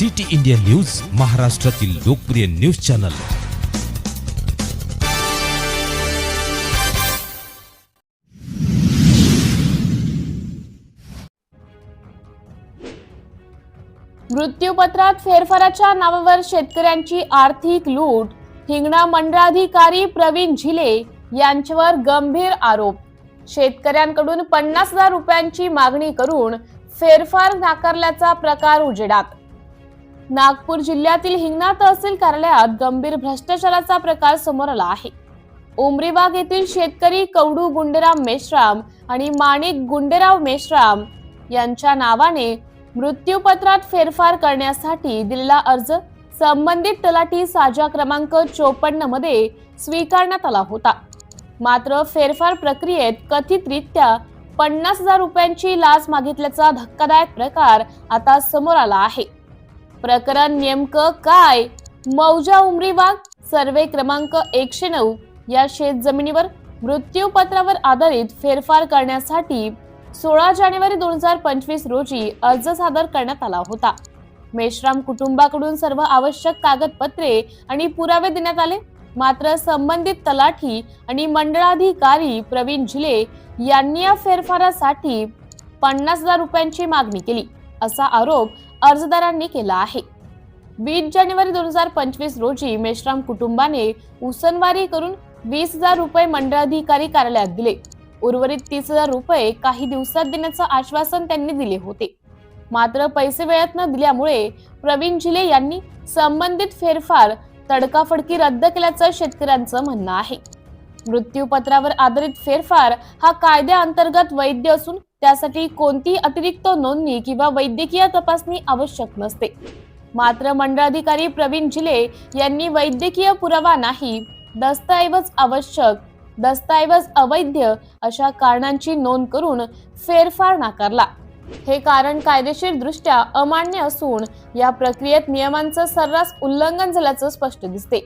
City India news महाराष्ट्रातील लोकप्रिय news channel. मृत्यूपत्रात फेरफाराच्या नावावर शेतकऱ्यांची आर्थिक लूट हिंगणा मंडळाधिकारी प्रवीण झिले यांच्यावर गंभीर आरोप. शेतकऱ्यांकडून पन्नास हजार रुपयांची मागणी करून फेरफार नाकारल्याचा प्रकार उजेडात. नागपूर जिल्ह्यातील हिंगणा तहसील कार्यालयात गंभीर भ्रष्टाचाराचा प्रकार समोर आला आहे. उमरीबाग येथील शेतकरी कवडू गुंडेराव मेश्राम आणि माणिक गुंडेराव मेश्राम यांच्या नावाने मृत्यूपत्रात फेरफार करण्यासाठी दिलेला अर्ज संबंधित तलाठी साजा क्रमांक चोपन्नमध्ये स्वीकारण्यात आला होता. मात्र फेरफार प्रक्रियेत कथितरित्या पन्नास हजार रुपयांची लाच मागितल्याचा धक्कादायक प्रकार आता समोर आला आहे. प्रकरण नेमकं काय? मौजा उमरीबाग सर्वे क्रमांक एकशे नऊ. या शेत जमिनीवर मृत्यूपत्रावर आधारित फेरफार करण्यासाठी सोळा जानेवारी दोन हजार पंचवीस रोजी अर्ज सादर करण्यात आला होता. मेश्राम कुटुंबाकडून सर्व आवश्यक कागदपत्रे आणि पुरावे देण्यात आले. मात्र संबंधित तलाठी आणि मंडळाधिकारी प्रवीण झिले यांनी या फेरफारासाठी पन्नास हजार रुपयांची मागणी केली. असा आरोप अर्जदारांनी केला आहे. वीस जानेवारी दोन हजार पंचवीस रोजी मेश्राम कुटुंबाने उसनवारी करून वीस हजार रुपये मंडळाधिकारी कार्यालयात दिले. उर्वरित तीस हजार रुपये काही दिवसात देण्याचं आश्वासन त्यांनी दिले होते. मात्र पैसे वेळेत न दिल्यामुळे प्रवीण झिले यांनी संबंधित फेरफार तडकाफडकी रद्द केल्याचं शेतकऱ्यांचं म्हणणं आहे. मृत्यूपत्रावर आधारित फेरफार हा कायद्याअंतर्गत वैध असून त्यासाठी कोणतीही अतिरिक्त नोंदणी किंवा वैद्यकीय तपासणी आवश्यक नसते. मात्र मंडळाधिकारी प्रवीण झिले यांनी वैद्यकीय पुरावा नाही दस्तऐवज आवश्यक दस्तऐवज अवैध अशा कारणांची नोंद करून फेरफार नाकारला. हे कारण कायदेशीर दृष्ट्या अमान्य असून या प्रक्रियेत नियमांचं सर्रास उल्लंघन झाल्याचं स्पष्ट दिसते.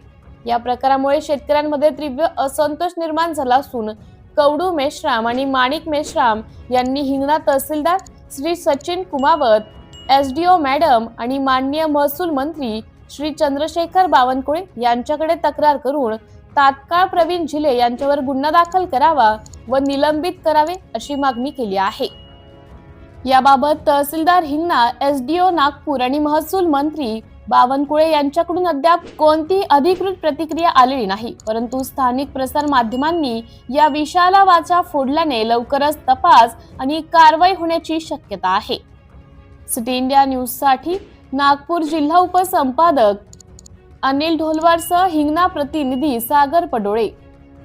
या प्रकारामुळे शेतकऱ्यांमध्ये तीव्र असंतोष निर्माण झाला असून कवडू मेश्राम आणि माणिक मेश्राम यांनी हिंगणा तहसीलदार Shri Sachin Kumawat S D O madam आणि माननीय महसूल मंत्री श्री चंद्रशेखर बावनकुळे यांच्याकडे तक्रार करून तात्काळ प्रवीण झिले यांच्यावर गुन्हा दाखल करावा व निलंबित करावे अशी मागणी केली आहे. याबाबत तहसीलदार Hingna S D O Nagpur आणि महसूल मंत्री बावनकुळे यांच्याकडून अद्याप कोणतीही अधिकृत प्रतिक्रिया आलेली नाही. परंतु स्थानिक प्रसार माध्यमांनी या विषयाला वाचा फोडल्याने लवकरच तपास आणि कारवाई होण्याची शक्यता आहे. सिटी इंडिया न्यूजसाठी नागपूर जिल्हा उपसंपादक अनिल ढोलवारसह हिंगणा प्रतिनिधी सागर पडोळे.